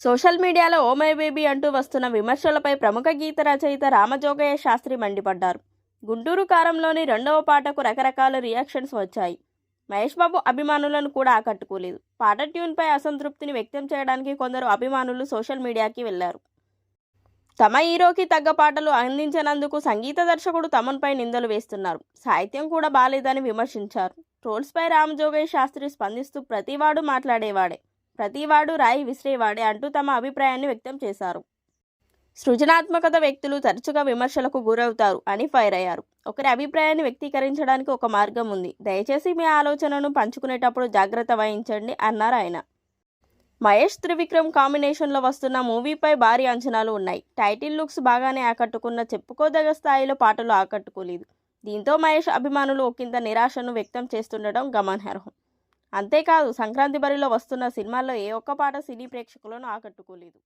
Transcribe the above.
Social మీడియాలో oh my baby అంటూ వస్తున్న విమర్శలపై ప్రముఖ గీత రచయిత రామజోగయ్య శాస్త్రి మండిపడ్డారు. గుంటూరు కారంలోని రెండవ పాటకు రకరకాల రియాక్షన్స్ వచ్చాయి. మహేష్ బాబు అభిమానులను కూడా ఆకట్టుకోలేదు. పాట ట్యూన్పై అసంతృప్తిని వ్యక్తం చేయడానికి కొందరు అభిమానులు సోషల్ మీడియాకి వెళ్ళారు. తమ హీరోకి తగ్గ పాటలు అందించినందుకు సంగీత దర్శకుడు తమన్పై నిందలు వేస్తున్నారు. సాహిత్యం కూడా బాలేదని విమర్శించారు. ట్రోల్స్పై రామజోగయ్య శాస్త్రి స్పందిస్తూ ప్రతివాడు మాట్లాడేవాడే. ప్రతివాడు రాయి విసిరేవాడే అంటూ తమ అభిప్రాయాన్ని వ్యక్తం చేశారు. సృజనాత్మకత వ్యక్తులు తరచుగా విమర్శలకు గురవుతారు అని ఫైర్ అయ్యారు. ఒకరి అభిప్రాయాన్ని వ్యక్తీకరించడానికి ఒక మార్గం ఉంది. దయచేసి మీ ఆలోచనను పంచుకునేటప్పుడు జాగ్రత్త వహించండి అన్నారు ఆయన. మహేష్ త్రివిక్రమ్ కాంబినేషన్లో వస్తున్న మూవీపై భారీ అంచనాలు ఉన్నాయి. టైటిల్ లుక్స్ బాగానే ఆకట్టుకున్న చెప్పుకోదగ్గ స్థాయిలో పాటలు ఆకట్టుకోలేదు. దీంతో మహేష్ అభిమానులు ఒకంత నిరాశను వ్యక్తం చేస్తుండటం గమనార్హం. అంతేకాదు సంక్రాంతి బరిలో వస్తున్న సినిమాల్లో ఏ ఒక్క పాట సినీ ప్రేక్షకులను ఆకట్టుకోలేదు.